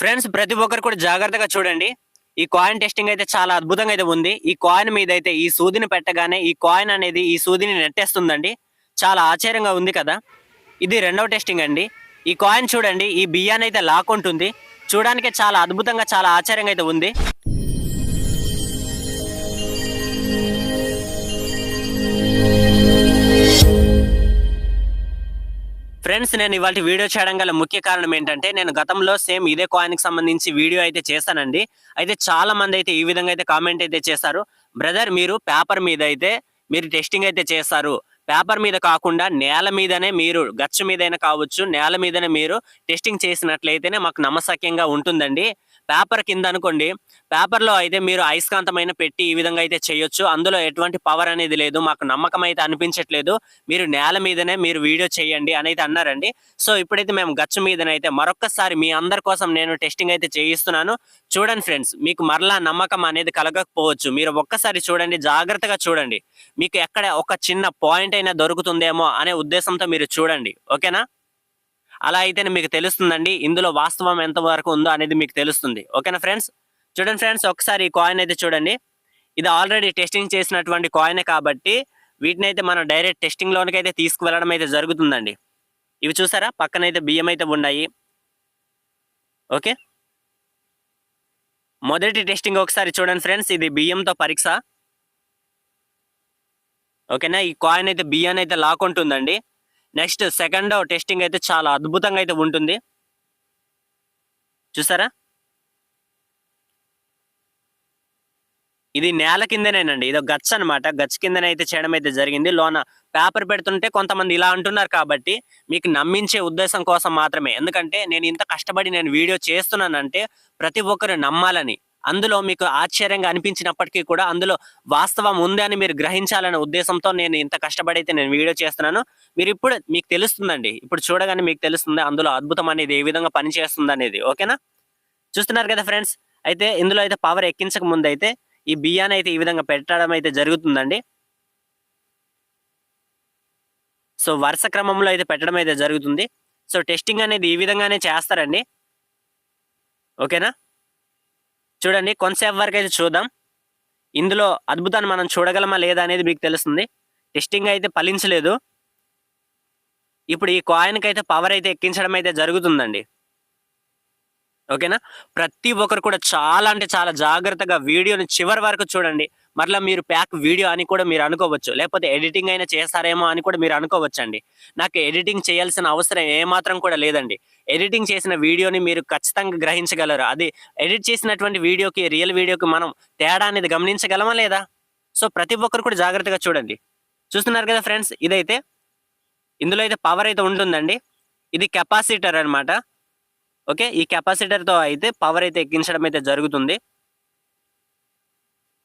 Friends ప్రతి ఒక్కరు కూడా జాగ్రత్తగా చూడండి. ఈ కాయిన్ టెస్టింగ్ అయితే చాలా అద్భుతంగా అయితే ఉంది. ఈ కాయిన్ మీద అయితే ఈ సూదిని పెట్టగానే ఈ కాయిన్ అనేది ఈ సూదిని నెట్టేస్తుందండి. చాలా ఆశ్చర్యంగా ఉంది కదా. ఇది రెండవ టెస్టింగ్ అండి. ఈ కాయిన్ చూడండి ఈ బియ్యాన్ని అయితే లాక్కుంటుంది. చూడడానికి చాలా అద్భుతంగా చాలా ఆశ్చర్యంగా అయితే ఉంది. ఫ్రెండ్స్ నేను ఇవాళ వీడియో చేయడం గల ముఖ్య కారణం ఏంటంటే నేను గతంలో సేమ్ ఇదే కాయిన్కి సంబంధించి వీడియో అయితే చేశానండి అయితే చాలా మంది అయితే ఈ విధంగా అయితే కామెంట్ అయితే చేశారు బ్రదర్ మీరు పేపర్ మీద అయితే మీరు టెస్టింగ్ అయితే చేస్తారు. పేపర్ మీద కాకుండా నేల మీదనే మీరు గచ్చు మీదైనా కావచ్చు నేల మీదనే మీరు టెస్టింగ్ చేసినట్లయితేనే మాకు నమ్మసక్యంగా ఉంటుందండి. పేపర్ కింద అనుకోండి పేపర్లో అయితే మీరు అయస్కాంతమైన పెట్టి ఈ విధంగా అయితే చేయొచ్చు. అందులో ఎటువంటి పవర్ అనేది లేదు మాకు నమ్మకం అయితే అనిపించట్లేదు. మీరు నేల మీదనే మీరు వీడియో చేయండి అని అయితే అన్నారండి. సో ఇప్పుడైతే మేము గచ్చు మీదనైతే మరొక్కసారి మీ అందరి కోసం నేను టెస్టింగ్ అయితే చేయిస్తున్నాను. చూడండి ఫ్రెండ్స్ మీకు మరలా నమ్మకం అనేది కలగకపోవచ్చు. మీరు ఒక్కసారి చూడండి జాగ్రత్తగా చూడండి. మీకు ఎక్కడ ఒక చిన్న పాయింట్ అయినా దొరుకుతుందేమో అనే ఉద్దేశంతో మీరు చూడండి ఓకేనా? అలా అయితేనే మీకు తెలుస్తుందండి ఇందులో వాస్తవం ఎంత వరకు ఉందో అనేది మీకు తెలుస్తుంది ఓకేనా ఫ్రెండ్స్? చూడండి ఫ్రెండ్స్ ఒకసారి ఈ కాయిన్ అయితే చూడండి. ఇది ఆల్రెడీ టెస్టింగ్ చేసినటువంటి కాయిన్ కాబట్టి వీటిని అయితే మనం డైరెక్ట్ టెస్టింగ్లోనికి అయితే తీసుకువెళ్ళడం అయితే జరుగుతుందండి. ఇవి చూసారా? పక్కన అయితే బియ్యం అయితే ఉన్నాయి. ఓకే? మొదటి టెస్టింగ్ ఒకసారి చూడండి ఫ్రెండ్స్ ఇది బియ్యంతో పరీక్ష. ఓకేనా? ఈ కాయిన్ అయితే బియ్యాన్ని అయితే లాక్కుంటుందండి. నెక్స్ట్ సెకండ్ టెస్టింగ్ అయితే చాలా అద్భుతంగా అయితే ఉంటుంది. చూసారా? ఇది నేల కిందనేనండి. ఇది గచ్చ అనమాట గచ్చ కిందనే అయితే చేయడం అయితే జరిగింది. లోన పేపర్ పెడుతుంటే కొంతమంది ఇలా అంటున్నారు కాబట్టి మీకు నమ్మించే ఉద్దేశం కోసం మాత్రమే. ఎందుకంటే నేను ఇంత కష్టపడి నేను వీడియో చేస్తున్నానంటే ప్రతి ఒక్కరు నమ్మాలని. అందులో మీకు ఆశ్చర్యంగా అనిపించినప్పటికీ కూడా అందులో వాస్తవం ఉంది అని మీరు గ్రహించాలనే ఉద్దేశంతో నేను ఇంత కష్టపడి అయితే నేను వీడియో చేస్తున్నాను. మీరు ఇప్పుడు మీకు తెలుస్తుందండి. ఇప్పుడు చూడగానే మీకు తెలుస్తుంది అందులో అద్భుతం అనేది ఏ విధంగా పనిచేస్తుంది అనేది. ఓకేనా? చూస్తున్నారు కదా ఫ్రెండ్స్? అయితే ఇందులో అయితే పవర్ ఎక్కించక ముందు అయితే ఈ బియ్యాన్ని అయితే ఈ విధంగా పెట్టడం అయితే జరుగుతుందండి. సో వరుస క్రమంలో అయితే పెట్టడం అయితే జరుగుతుంది. సో టెస్టింగ్ అనేది ఈ విధంగానే చేస్తారండి. ఓకేనా? చూడండి కొంతసేపు వరకు అయితే చూద్దాం. ఇందులో అద్భుతాన్ని మనం చూడగలమా లేదా అనేది మీకు తెలుస్తుంది. టెస్టింగ్ అయితే ఫలించలేదు. ఇప్పుడు ఈ కాయిన్కి అయితే పవర్ అయితే ఎక్కించడం అయితే జరుగుతుందండి. ఓకేనా ప్రతి ఒక్కరు కూడా చాలా అంటే చాలా జాగ్రత్తగా వీడియోని చివరి వరకు చూడండి. మరలా మీరు ప్యాక్ వీడియో అని కూడా మీరు అనుకోవచ్చు. లేకపోతే ఎడిటింగ్ అయినా చేస్తారేమో అని కూడా మీరు అనుకోవచ్చు అండి నాకు ఎడిటింగ్ చేయాల్సిన అవసరం ఏమాత్రం కూడా లేదండి. ఎడిటింగ్ చేసిన వీడియోని మీరు ఖచ్చితంగా గ్రహించగలరు. అది ఎడిట్ చేసినటువంటి వీడియోకి రియల్ వీడియోకి మనం తేడా అనేది గమనించగలమా లేదా? సో ప్రతి ఒక్కరు కూడా జాగ్రత్తగా చూడండి. చూస్తున్నారు కదా ఫ్రెండ్స్ ఇదైతే ఇందులో అయితే పవర్ అయితే ఉంటుందండి. ఇది కెపాసిటర్ అన్నమాట. ఓకే ఈ కెపాసిటర్తో అయితే పవర్ అయితే ఎక్కించడం అయితే జరుగుతుంది.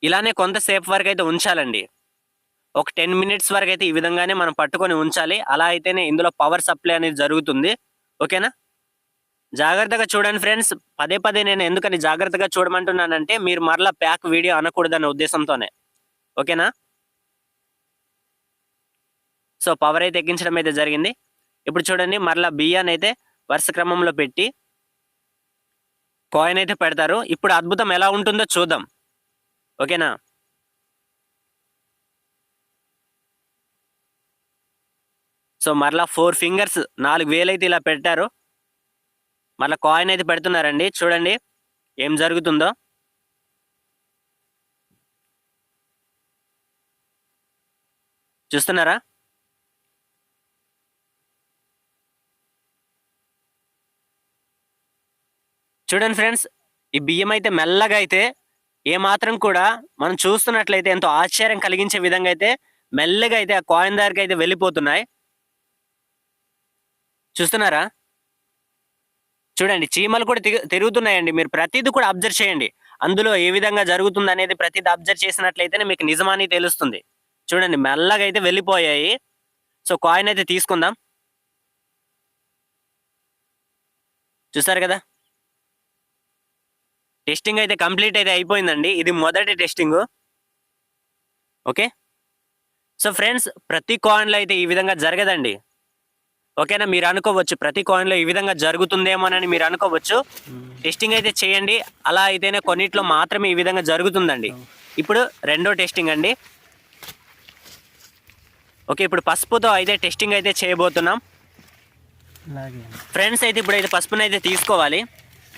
ఇలానే కొంతసేపు వరకు అయితే ఉంచాలండి. ఒక టెన్ మినిట్స్ వరకు అయితే ఈ విధంగానే మనం పట్టుకొని ఉంచాలి. అలా అయితేనే ఇందులో పవర్ సప్లై అనేది జరుగుతుంది. ఓకేనా? జాగ్రత్తగా చూడండి ఫ్రెండ్స్. పదే పదే నేను ఎందుకని జాగ్రత్తగా చూడమంటున్నానంటే మీరు మరలా ప్యాక్ వీడియో అనకూడదనే ఉద్దేశంతోనే. ఓకేనా? సో పవర్ అయితే ఎక్కించడం అయితే జరిగింది. ఇప్పుడు చూడండి మరలా బియ్యాన్ని అయితే వరుస క్రమంలో పెట్టి కాయిన్ అయితే పెడతారు. ఇప్పుడు అద్భుతం ఎలా ఉంటుందో చూద్దాం. ఓకేనా? సో మరలా ఫోర్ ఫింగర్స్ నాలుగు వేలు అయితే ఇలా పెట్టారు. మరలా కాయిన్ అయితే పెడుతున్నారండి. చూడండి ఏం జరుగుతుందో. చూస్తున్నారా? చూడండి ఫ్రెండ్స్ ఈ బియ్యం అయితే మెల్లగా అయితే ఏ మాత్రం కూడా మనం చూస్తున్నట్లయితే ఎంతో ఆశ్చర్యం కలిగించే విధంగా అయితే మెల్లగా అయితే ఆ కాయిన్ దగ్గరికి అయితే వెళ్ళిపోతున్నాయి. చూస్తున్నారా? చూడండి చీమలు కూడా తిరుగుతున్నాయండి. మీరు ప్రతిదీ కూడా అబ్జర్వ్ చేయండి. అందులో ఏ విధంగా జరుగుతుంది అనేది ప్రతిదీ అబ్జర్వ్ చేసినట్లయితేనే మీకు నిజమని తెలుస్తుంది. చూడండి మెల్లగా అయితే వెళ్ళిపోయాయి. సో కాయిన్ అయితే తీసుకుందాం. చూసారు కదా? టెస్టింగ్ అయితే కంప్లీట్ అయితే అయిపోయిందండి. ఇది మొదటి టెస్టింగ్ ఓకే సో ఫ్రెండ్స్ ప్రతి కాయిన్లో అయితే ఈ విధంగా జరగదండి. ఓకేనా మీరు అనుకోవచ్చు ప్రతి కాయిన్లో ఈ విధంగా జరుగుతుందేమోనని మీరు అనుకోవచ్చు. టెస్టింగ్ అయితే చేయండి. అలా అయితేనే కొన్నిట్లో మాత్రమే ఈ విధంగా జరుగుతుందండి. ఇప్పుడు రెండో టెస్టింగ్ అండి. ఓకే ఇప్పుడు పసుపుతో అయితే టెస్టింగ్ అయితే చేయబోతున్నాం. ఫ్రెండ్స్ అయితే ఇప్పుడు అయితే పసుపుని అయితే తీసుకోవాలి.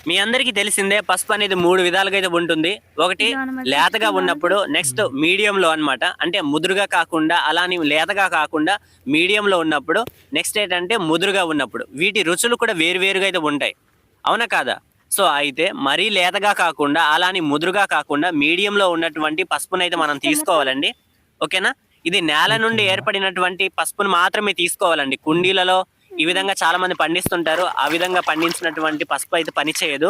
మీ అందరికీ తెలిసిందే పసుపు అనేది మూడు విధాలుగా అయితే ఉంటుంది. ఒకటి లేతగా ఉన్నప్పుడు నెక్స్ట్ మీడియంలో అన్నమాట. అంటే ముదురుగా కాకుండా అలాని లేతగా కాకుండా మీడియంలో ఉన్నప్పుడు నెక్స్ట్ ఏంటంటే ముదురుగా ఉన్నప్పుడు. వీటి రుచులు కూడా వేరువేరుగా అయితే ఉంటాయి. అవునా కాదా? సో అయితే మరీ లేతగా కాకుండా అలాని ముదురుగా కాకుండా మీడియంలో ఉన్నటువంటి పసుపుని అయితే మనం తీసుకోవాలండి. ఓకేనా? ఇది నేల నుండి ఏర్పడినటువంటి పసుపును మాత్రమే తీసుకోవాలండి. కుండీలలో ఈ విధంగా చాలా మంది పండిస్తుంటారు. ఆ విధంగా పండించినటువంటి పసుపు అయితే పనిచేయదు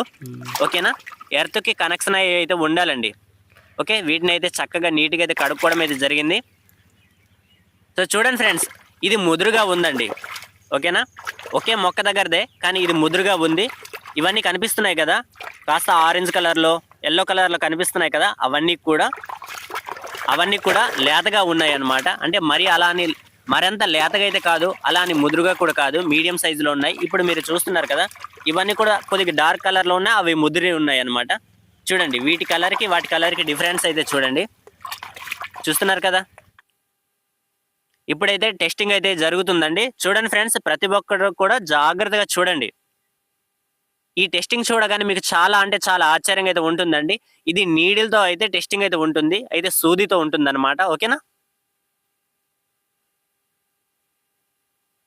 ఓకేనా? ఎర్త్కి కనెక్షన్ అయ్యి అయితే ఉండాలండి. ఓకే? వీటిని అయితే చక్కగా నీట్గా అయితే కడుక్కోవడం అయితే జరిగింది. సో చూడండి ఫ్రెండ్స్ ఇది ముదురుగా ఉందండి. ఓకేనా? ఒకే మొక్క దగ్గరదే కానీ ఇది ముదురుగా ఉంది. ఇవన్నీ కనిపిస్తున్నాయి కదా? కాస్త ఆరెంజ్ కలర్లో ఎల్లో కలర్లో కనిపిస్తున్నాయి కదా? అవన్నీ కూడా అవన్నీ కూడా లేతగా ఉన్నాయి అన్నమాట అంటే మరి అలా అని మరింత లేతగా అయితే కాదు అలా అని ముదురుగా కూడా కాదు మీడియం సైజులో ఉన్నాయి. ఇప్పుడు మీరు చూస్తున్నారు కదా ఇవన్నీ కూడా కొద్దిగా డార్క్ కలర్లో ఉన్నాయి అవి ముదిరి ఉన్నాయి అనమాట చూడండి వీటి కలర్కి వాటి కలర్కి డిఫరెన్స్ అయితే చూడండి. చూస్తున్నారు కదా? ఇప్పుడైతే టెస్టింగ్ అయితే జరుగుతుందండి. చూడండి ఫ్రెండ్స్ ప్రతి ఒక్కరు కూడా జాగ్రత్తగా చూడండి. ఈ టెస్టింగ్ చూడగానే మీకు చాలా అంటే చాలా ఆశ్చర్యంగా అయితే ఉంటుందండి. ఇది నీడిల్తో అయితే టెస్టింగ్ అయితే ఉంటుంది అయితే సూదితో ఉంటుంది ఓకేనా?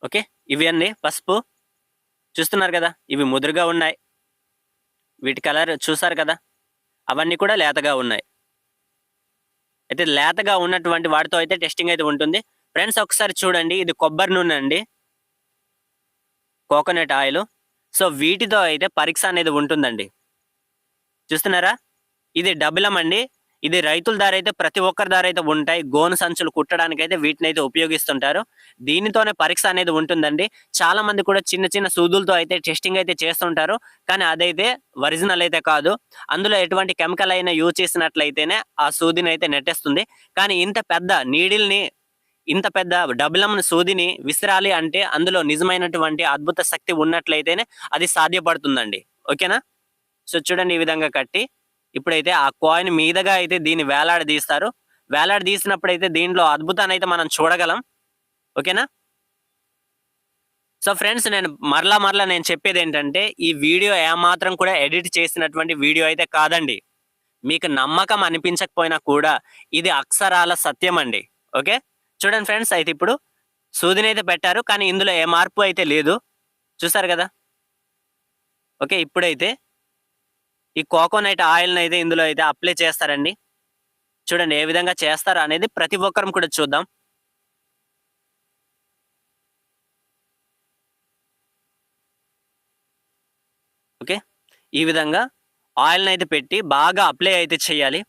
ఓకే? ఇవి అండి పసుపు. చూస్తున్నారు కదా? ఇవి ముదురుగా ఉన్నాయి. వీటి కలర్ చూసారు కదా? అవన్నీ కూడా లేతగా ఉన్నాయి. అయితే లేతగా ఉన్నటువంటి వాటితో అయితే టెస్టింగ్ అయితే ఉంటుంది. ఫ్రెండ్స్ ఒకసారి చూడండి. ఇది కొబ్బరి నూనె అండి. కోకోనట్ ఆయిల్ సో వీటితో అయితే పరీక్ష అనేది ఉంటుందండి. చూస్తున్నారా? ఇది డబులం అండి. ఇది రైతుల దారి అయితే ప్రతి ఒక్కరి దారి అయితే ఉంటాయి. గోను సంచులు కుట్టడానికి అయితే వీటిని అయితే ఉపయోగిస్తుంటారు. దీనితోనే పరీక్ష అనేది ఉంటుందండి. చాలా మంది కూడా చిన్న చిన్న సూదులతో అయితే టెస్టింగ్ అయితే చేస్తుంటారు. కానీ అదైతే ఒరిజినల్ అయితే కాదు. అందులో ఎటువంటి కెమికల్ అయినా యూజ్ చేసినట్లయితేనే ఆ సూదిని అయితే నెట్టేస్తుంది. కానీ ఇంత పెద్ద నీడిల్ని ఇంత పెద్ద డబులం సూదిని విసిరాలి అంటే అందులో నిజమైనటువంటి అద్భుత శక్తి ఉన్నట్లయితేనే అది సాధ్యపడుతుందండి. ఓకేనా? సో చూడండి ఈ విధంగా కట్టి ఇప్పుడైతే ఆ కాయిన్ మీదగా అయితే దీన్ని వేలాడదీస్తారు వేలాడదీసినప్పుడైతే దీంట్లో అద్భుతాన్ని అయితే మనం చూడగలం. ఓకేనా? సో ఫ్రెండ్స్ నేను మరలా మరలా నేను చెప్పేది ఏంటంటే ఈ వీడియో ఏమాత్రం కూడా ఎడిట్ చేసినటువంటి వీడియో అయితే కాదండి. మీకు నమ్మకం అనిపించకపోయినా కూడా ఇది అక్షరాల సత్యం అండి. ఓకే? చూడండి ఫ్రెండ్స్ అయితే ఇప్పుడు సూదిని అయితే పెట్టారు కానీ ఇందులో ఏ మార్పు అయితే లేదు. చూసారు కదా? ఓకే ఇప్పుడైతే ఈ కోకోనట్ ఆయిల్ని అయితే ఇందులో అయితే అప్లై చేస్తారండి. చూడండి ఏ విధంగా చేస్తారా అనేది ప్రతి ఒక్కరం కూడా చూద్దాం. ఓకే. ఈ విధంగా ఆయిల్ని అయితే పెట్టి బాగా అప్లై అయితే చేయాలి.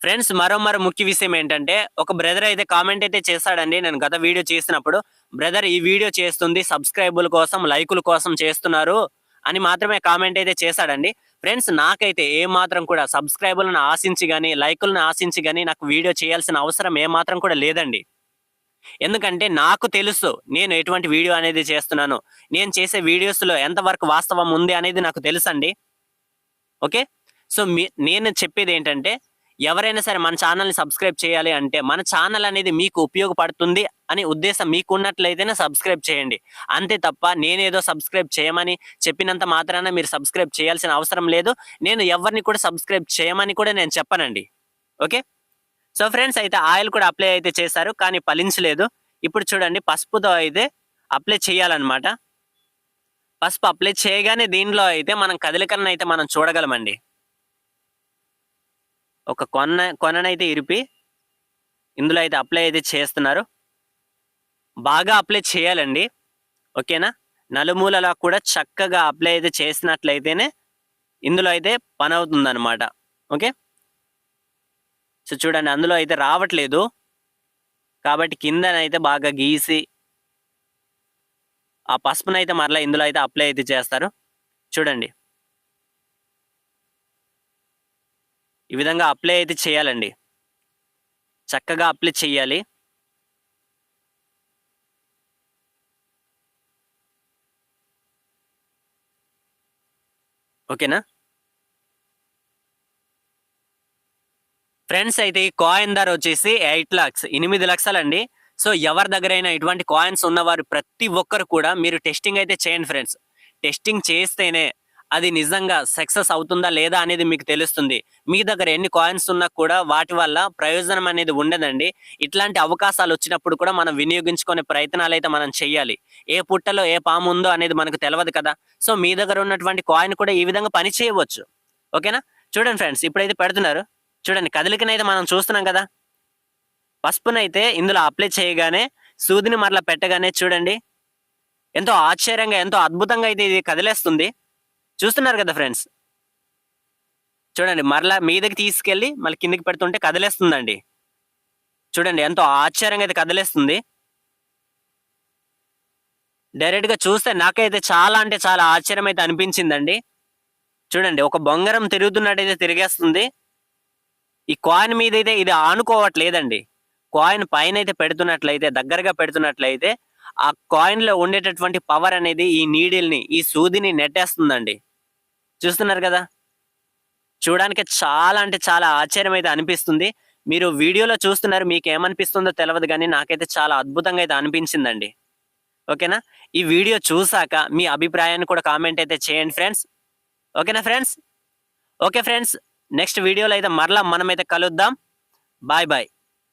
ఫ్రెండ్స్ మరో మరో ముఖ్య విషయం ఏంటంటే ఒక బ్రదర్ అయితే కామెంట్ అయితే చేశాడండి. నేను గత వీడియో చేసినప్పుడు బ్రదర్ ఈ వీడియో చేస్తుంది సబ్స్క్రైబుల కోసం లైకుల కోసం చేస్తున్నారు అని మాత్రమే కామెంట్ అయితే చేశాడండి. ఫ్రెండ్స్ నాకైతే ఏ మాత్రం కూడా సబ్స్క్రైబర్లను ఆశించి కానీ లైకులను ఆశించి కానీ నాకు వీడియో చేయాల్సిన అవసరం ఏ మాత్రం కూడా లేదండి. ఎందుకంటే నాకు తెలుసు నేను ఎటువంటి వీడియో అనేది చేస్తున్నాను. నేను చేసే వీడియోస్లో ఎంతవరకు వాస్తవం ఉంది అనేది నాకు తెలుసండి. ఓకే సో మీ నేను చెప్పేది ఏంటంటే ఎవరైనా సరే మన ఛానల్ని సబ్స్క్రైబ్ చేయాలి అంటే మన ఛానల్ అనేది మీకు ఉపయోగపడుతుంది అనే ఉద్దేశం మీకు ఉన్నట్లయితేనే సబ్స్క్రైబ్ చేయండి. అంతే తప్ప నేనేదో సబ్స్క్రైబ్ చేయమని చెప్పినంత మాత్రాన మీరు సబ్స్క్రైబ్ చేయాల్సిన అవసరం లేదు. నేను ఎవరిని కూడా సబ్స్క్రైబ్ చేయమని కూడా నేను చెప్పనండి. ఓకే? సో ఫ్రెండ్స్ అయితే ఆయిల్ కూడా అప్లై అయితే చేశారు కానీ ఫలించలేదు. ఇప్పుడు చూడండి పసుపుతో అయితే అప్లై చేయాలన్నమాట. పసుపు అప్లై చేయగానే దీనిలో అయితే మనం కదలికలను అయితే మనం చూడగలమండి. ఒక కొన కొననైతే ఇరిపి ఇందులో అయితే అప్లై అయితే చేస్తున్నారు. బాగా అప్లై చేయాలండి. ఓకేనా? నలుమూలలా కూడా చక్కగా అప్లై అయితే చేసినట్లయితేనే ఇందులో అయితే పని అవుతుందన్నమాట. ఓకే? సో చూడండి అందులో అయితే రావట్లేదు. కాబట్టి కిందనైతే బాగా గీసి ఆ పసుపునైతే మరలా ఇందులో అయితే అప్లై అయితే చేస్తారు. చూడండి. ఈ విధంగా అప్లై అయితే చేయాలండి. చక్కగా అప్లై చేయాలి. ఓకేనా? ఫ్రెండ్స్ అయితే ఈ కాయిన్ ధర వచ్చేసి ఎయిట్ లాక్స్ ఎనిమిది లక్షలండి. సో ఎవరి దగ్గరైనా ఇటువంటి కాయిన్స్ ఉన్నవారు ప్రతి ఒక్కరు కూడా మీరు టెస్టింగ్ అయితే చేయండి ఫ్రెండ్స్. టెస్టింగ్ చేస్తేనే అది నిజంగా సక్సెస్ అవుతుందా లేదా అనేది మీకు తెలుస్తుంది. మీ దగ్గర ఎన్ని కాయిన్స్ ఉన్నా కూడా వాటి వల్ల ప్రయోజనం అనేది ఉండదండి. ఇట్లాంటి అవకాశాలు వచ్చినప్పుడు కూడా మనం వినియోగించుకునే ప్రయత్నాలు అయితే మనం చెయ్యాలి. ఏ పుట్టలో ఏ పాము ఉందో అనేది మనకు తెలియదు కదా. సో మీ దగ్గర ఉన్నటువంటి కాయిన్ కూడా ఈ విధంగా పని చేయవచ్చు. ఓకేనా? చూడండి ఫ్రెండ్స్ ఇప్పుడైతే పెడుతున్నారు. చూడండి కదలికనైతే మనం చూస్తున్నాం కదా. పసుపునైతే ఇందులో అప్లై చేయగానే సూదిని మరలా పెట్టగానే చూడండి. ఎంతో ఆశ్చర్యంగా ఎంతో అద్భుతంగా అయితే ఇది కదిలేస్తుంది. చూస్తున్నారు కదా ఫ్రెండ్స్? చూడండి మరలా మీదకి తీసుకెళ్ళి మళ్ళీ కిందకి పెడుతుంటే కదిలేస్తుందండి. చూడండి ఎంతో ఆశ్చర్యంగా అయితే కదిలేస్తుంది. డైరెక్ట్గా చూస్తే నాకైతే చాలా అంటే చాలా ఆశ్చర్యం అయితే అనిపించిందండి. చూడండి ఒక బొంగరం తిరుగుతున్నట్టయితే తిరిగేస్తుంది. ఈ కాయిన్ మీద అయితే ఇది ఆనుకోవట్లేదండి. కాయిన్ పైన అయితే పెడుతున్నట్లయితే దగ్గరగా పెడుతున్నట్లయితే ఆ కాయిన్లో ఉండేటటువంటి పవర్ అనేది ఈ నీడిల్ని ఈ సూదిని నెట్టేస్తుందండి. చూస్తున్నారు కదా? చూడడానికి చాలా అంటే చాలా ఆశ్చర్యం అయితే అనిపిస్తుంది. మీరు వీడియోలో చూస్తున్నారు మీకు ఏమనిపిస్తుందో తెలియదు కానీ నాకైతే చాలా అద్భుతంగా అయితే అనిపించిందండి. ఓకేనా? ఈ వీడియో చూసాక మీ అభిప్రాయాన్ని కూడా కామెంట్ అయితే చేయండి ఫ్రెండ్స్. ఓకేనా ఫ్రెండ్స్? ఓకే ఫ్రెండ్స్ నెక్స్ట్ వీడియోలో అయితే మరలా మనమైతే కలుద్దాం. Bye bye.